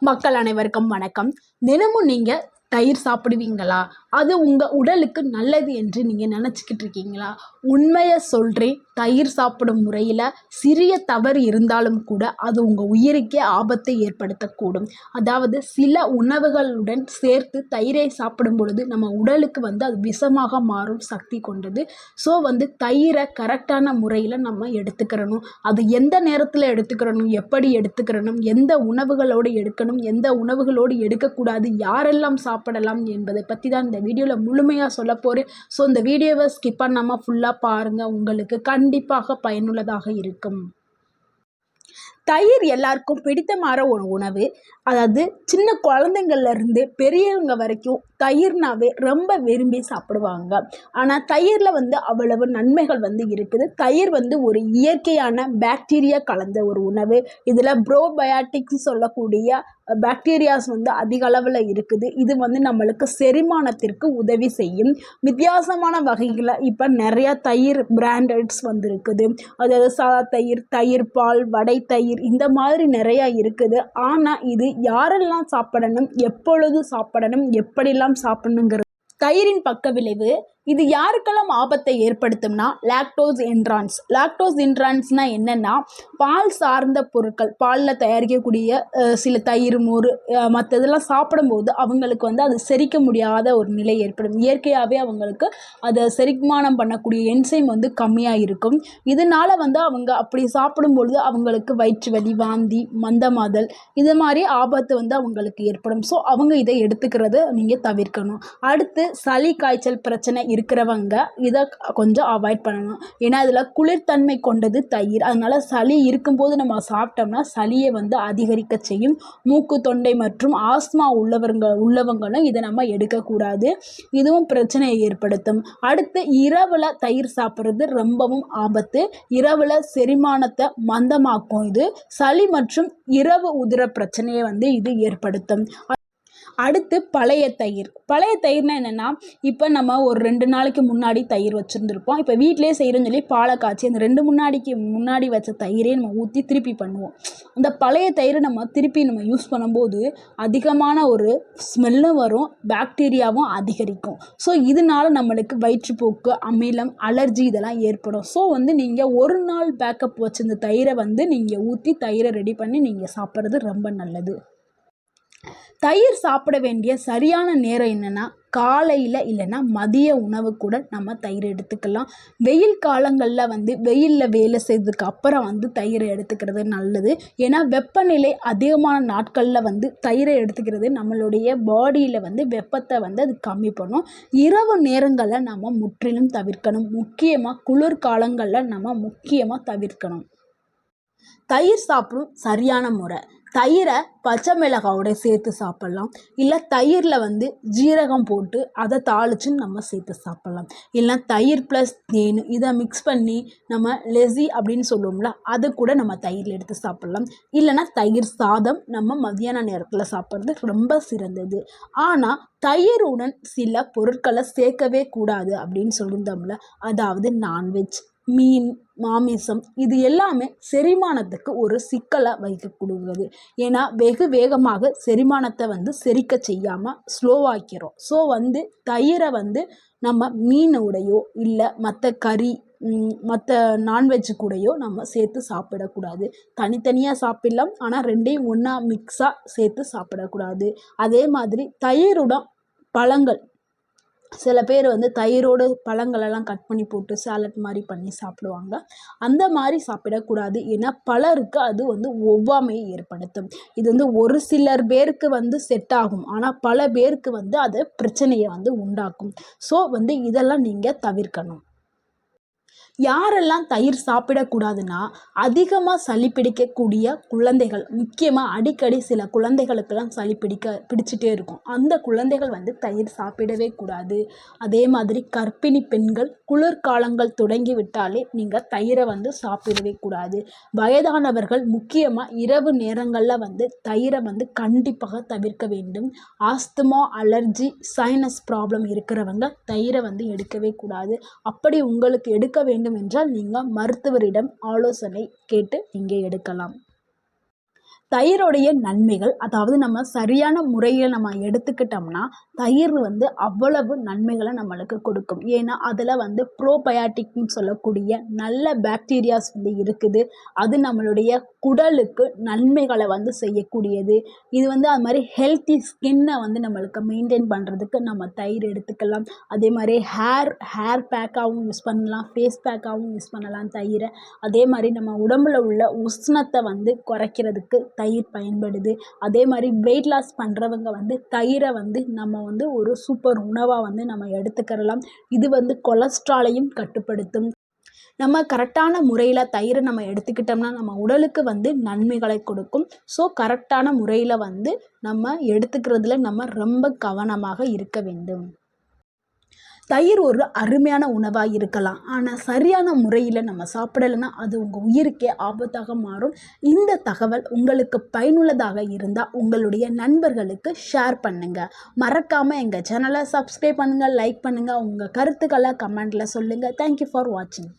மக்கள் அனைவருக்கும் வணக்கம். தினமும் நீங்கள் தயிர் சாப்பிடுவீங்களா? அது உங்கள் உடலுக்கு நல்லது என்று நீங்கள் நினச்சிக்கிட்டு இருக்கீங்களா? உண்மையை சொல்கிறேன் தயிர் சாப்பிடும் முறையில் சிறிய தவறு இருந்தாலும் கூட அது உங்கள் உயிருக்கே ஆபத்தை ஏற்படுத்தக்கூடும். அதாவது சில உணவுகளுடன் சேர்த்து தயிரை சாப்பிடும் பொழுது நம்ம உடலுக்கு வந்து அது விஷமாக மாறும் சக்தி கொண்டது. ஸோ வந்து தயிரை கரெக்டான முறையில் நம்ம எடுத்துக்கிறணும். அது எந்த நேரத்தில் எடுத்துக்கிறணும் எப்படி எடுத்துக்கிறணும் எந்த உணவுகளோடு எடுக்கணும் எந்த உணவுகளோடு எடுக்கக்கூடாது யாரெல்லாம் சாப்பிடலாம் என்பதை பற்றி தான் இந்த வீடியோவில் முழுமையாக சொல்ல போகிறேன் ஸோ இந்த வீடியோவை ஸ்கிப் பண்ணாமல் ஃபுல்லாக பாருங்கள் உங்களுக்கு கண்டிப்பாக பயனுள்ளதாக இருக்கும். தயிர் எல்லாருக்கும் பிடித்தமான ஒரு உணவு. அதாவது சின்ன குழந்தைங்கள்லேருந்து பெரியவங்க வரைக்கும் தயிர்னாவே ரொம்ப விரும்பி சாப்பிடுவாங்க. ஆனால் தயிரில் வந்து அவ்வளவு நன்மைகள் வந்து இருக்குது. தயிர் வந்து ஒரு இயற்கையான பாக்டீரியா கலந்த ஒரு உணவு. இதில் ப்ரோபயாட்டிக்ஸ் சொல்லக்கூடிய பாக்டீரியாஸ் வந்து அதிக அளவில் இருக்குது. இது வந்து நம்மளுக்கு செரிமானத்திற்கு உதவி செய்யும். வித்தியாசமான வகைகளில் இப்போ நிறையா தயிர் பிராண்டட்ஸ் வந்துருக்குது. அதாவது சாதா தயிர் தயிர் பால் வடை தயிர் இந்த மாதிரி நிறையா இருக்குது. ஆனால் இது யாரெல்லாம் சாப்பிடணும் எப்பொழுது சாப்பிடணும் எப்படிலாம் சாப்பிடணுங்கிறது. தயிரின் பக்க விளைவு இது யாருக்கெல்லாம் ஆபத்தை ஏற்படுத்தும்னா லாக்டோஸ் என்ட்ரான்ஸ் லாக்டோஸ் என்ட்ரான்ஸ்னால் என்னென்னா பால் சார்ந்த பொருட்கள் பாலில் தயாரிக்கக்கூடிய சில தயிர் மோர் மற்றதெல்லாம் சாப்பிடும்போது அவங்களுக்கு வந்து அது செரிக்க முடியாத ஒரு நிலை ஏற்படும். இயற்கையாகவே அவங்களுக்கு அதை செரிமானம் பண்ணக்கூடிய என்சைம் வந்து கம்மியாக இருக்கும். இதனால் வந்து அவங்க அப்படி சாப்பிடும்பொழுது அவங்களுக்கு வயிற்று வலி வாந்தி மந்தமாதல் இது மாதிரி ஆபத்து வந்து அவங்களுக்கு ஏற்படும். ஸோ அவங்க இதை எடுத்துக்கிறத நீங்கள் தவிர்க்கணும். அடுத்து சளி காய்ச்சல் பிரச்சனை இருக்கிறவங்க இதை கொஞ்சம் அவாய்ட் பண்ணணும். ஏன்னா இதில் குளிர்தன்மை கொண்டது தயிர். அதனால் சளி இருக்கும்போது நம்ம சாப்பிட்டோம்னா சளியை வந்து அதிகரிக்க செய்யும். மூக்கு தொண்டை மற்றும் ஆஸ்மா உள்ளவங்க உள்ளவங்களும் இதை நம்ம எடுக்கக்கூடாது. இதுவும் பிரச்சனையை ஏற்படுத்தும். அடுத்து இரவில் தயிர் சாப்பிட்றது ரொம்பவும் ஆபத்து. இரவில் செரிமானத்தை மந்தமாக்கும் இது. சளி மற்றும் இரவு உதிர பிரச்சனையை வந்து இது ஏற்படுத்தும். அடுத்து பழைய தயிர். பழைய தயிர்னா என்னென்னா இப்போ நம்ம ஒரு ரெண்டு நாளைக்கு முன்னாடி தயிர் வச்சுருந்துருப்போம். இப்போ வீட்டிலே செய்கிறோன்னு சொல்லி பாலை காய்ச்சி அந்த ரெண்டு முன்னாடிக்கு முன்னாடி வச்ச தயிரே நம்ம ஊற்றி திருப்பி பண்ணுவோம். அந்த பழைய தயிரை நம்ம திருப்பி நம்ம யூஸ் பண்ணும்போது அதிகமான ஒரு ஸ்மெல்லும் வரும் பாக்டீரியாவும் அதிகரிக்கும். ஸோ இதனால நம்மளுக்கு வயிற்றுப்போக்கு அமிலம் அலர்ஜி இதெல்லாம் ஏற்படும். ஸோ வந்து நீங்கள் ஒரு நாள் பேக்கப் வச்சுருந்த தயிரை வந்து நீங்கள் ஊற்றி தயிரை ரெடி பண்ணி நீங்கள் சாப்பிட்றது ரொம்ப நல்லது. தயிர் சாப்பிட வேண்டிய சரியான நேரம் என்னென்னா காலையில் இல்லைன்னா மதிய உணவு கூட நம்ம தயிர் எடுத்துக்கலாம். வெயில் காலங்களில் வந்து வெயிலில் வேலை செய்ததுக்கு அப்புறம் வந்து தயிரை எடுத்துக்கிறது நல்லது. ஏன்னா வெப்பநிலை அதிகமான நாட்களில் வந்து தயிரை எடுத்துக்கிறது நம்மளுடைய பாடியில் வந்து வெப்பத்தை வந்து அது கம்மி பண்ணும். இரவு நேரங்களை நம்ம முற்றிலும் தவிர்க்கணும். முக்கியமாக குளிர்காலங்களில் நம்ம முக்கியமாக தவிர்க்கணும். தயிர் சாப்பிடும் சரியான முறை. தயிரை பச்சை மிளகாவோட சேர்த்து சாப்பிட்லாம். இல்லை தயிரில் வந்து ஜீரகம் போட்டு அதை தாளிச்சு நம்ம சேர்த்து சாப்பிட்லாம். இல்லைனா தயிர் ப்ளஸ் தேன் இதை மிக்ஸ் பண்ணி நம்ம லெசி அப்படின்னு சொல்லுவோம்ல அது கூட நம்ம தயிரில் எடுத்து சாப்பிட்லாம். இல்லைன்னா தயிர் சாதம் நம்ம மதியான நேரத்தில் சாப்பிட்றது ரொம்ப சிறந்தது. ஆனால் தயிருடன் சில பொருட்களை சேர்க்கவே கூடாது அப்படின்னு சொல்லியிருந்தோம்ல அதாவது நான்வெஜ் மீன் மாமிசம் இது எல்லாமே செரிமானத்துக்கு ஒரு சிக்கலை வைக்கக்கூடுகிறது. ஏன்னா வெகு வேகமாக செரிமானத்தை வந்து செரிக்க செய்யாமல் ஸ்லோவாக்கிறோம் ஸோ வந்து தயிரை வந்து நம்ம மீனோடையோ இல்லை மற்ற கறி மற்ற நான்வெஜ் கூடயோ நம்ம சேர்த்து சாப்பிடக்கூடாது. தனித்தனியாக சாப்பிடலாம் ஆனால் ரெண்டையும் ஒன்றா மிக்ஸாக சேர்த்து சாப்பிடக்கூடாது. அதே மாதிரி தயிருடன் பழங்கள் சில பேர் வந்து தயிரோடு பழங்களெல்லாம் கட் பண்ணி போட்டு சாலட் மாதிரி பண்ணி சாப்பிடுவாங்க. அந்த மாதிரி சாப்பிடக்கூடாது. ஏன்னா பலருக்கு அது வந்து ஒவ்வாமையை ஏற்படுத்தும். இது வந்து ஒரு சிலர் பேருக்கு வந்து செட் ஆகும். ஆனால் பல பேருக்கு வந்து அது பிரச்சனையை வந்து உண்டாக்கும். ஸோ வந்து இதெல்லாம் நீங்கள் தவிர்க்கணும். யாரெல்லாம் தயிர் சாப்பிடக்கூடாதுன்னா அதிகமாக சளி பிடிக்கக்கூடிய குழந்தைகள் முக்கியமாக அடிக்கடி சில குழந்தைகளுக்கெல்லாம் சளி பிடிக்க பிடிச்சிட்டே இருக்கும். அந்த குழந்தைகள் வந்து தயிர் சாப்பிடவே கூடாது. அதே மாதிரி கர்ப்பிணி பெண்கள் குளிர்காலங்கள் தொடங்கி விட்டாலே நீங்கள் தயிரை வந்து சாப்பிடவே கூடாது. வயதானவர்கள் முக்கியமாக இரவு நேரங்களில் வந்து தயிரை வந்து கண்டிப்பாக தவிர்க்க வேண்டும். ஆஸ்துமா அலர்ஜி சைனஸ் ப்ராப்ளம் இருக்கிறவங்க தயிரை வந்து எடுக்கவே கூடாது. அப்படி உங்களுக்கு எடுக்க வேண்டும் என்றால் நீங்கள் மருத்துவரிடம் ஆலோசனை கேட்டு நீங்கள் எடுக்கலாம். தயிரோடைய நன்மைகள் அதாவது நம்ம சரியான முறையில் நம்ம எடுத்துக்கிட்டோம்னா தயிர் வந்து அவ்வளவு நன்மைகளை நம்மளுக்கு கொடுக்கும். ஏன்னா அதில் வந்து ப்ரோபயாட்டிக்னு சொல்லக்கூடிய நல்ல பாக்டீரியாஸ் வந்து இருக்குது. அது நம்மளுடைய குடலுக்கு நன்மைகளை வந்து செய்யக்கூடியது. இது வந்து அது மாதிரி ஹெல்த்தி ஸ்கின்னை வந்து நம்மளுக்கு மெயின்டைன் பண்ணுறதுக்கு நம்ம தயிர் எடுத்துக்கலாம். அதே மாதிரி ஹேர் ஹேர் பேக்காகவும் யூஸ் பண்ணலாம் ஃபேஸ் பேக்காகவும் யூஸ் பண்ணலாம் தயிரை. அதே மாதிரி நம்ம உடம்புல உள்ள உஷ்ணத்தை வந்து குறைக்கிறதுக்கு தயிர் பயன்படுது. அதே மாதிரி வெயிட் லாஸ் பண்ணுறவங்க வந்து தயிரை வந்து நம்ம வந்து ஒரு சூப்பர் உணவாக வந்து நம்ம எடுத்துக்கிறலாம் இது வந்து கொலஸ்ட்ராலையும் கட்டுப்படுத்தும். நம்ம கரெக்டான முறையில் தயிரை நம்ம எடுத்துக்கிட்டோம்னா நம்ம உடலுக்கு வந்து நன்மைகளை கொடுக்கும். ஸோ கரெக்டான முறையில் வந்து நம்ம எடுத்துக்கிறதுல நம்ம ரொம்ப கவனமாக இருக்க வேண்டும். தயிர் ஒரு அருமையான உணவாக இருக்கலாம். ஆனால் சரியான முறையில் நம்ம சாப்பிடலைன்னா அது உங்கள் உயிருக்கே ஆபத்தாக மாறும். இந்த தகவல் உங்களுக்கு பயனுள்ளதாக இருந்தால் உங்களுடைய நண்பர்களுக்கு ஷேர் பண்ணுங்கள் மறக்காமல் எங்கள் சேனலை சப்ஸ்கிரைப் பண்ணுங்கள் லைக் பண்ணுங்கள் உங்கள் கருத்துக்களை கமெண்ட்டில் சொல்லுங்கள் தேங்க்யூ ஃபார் வாட்சிங்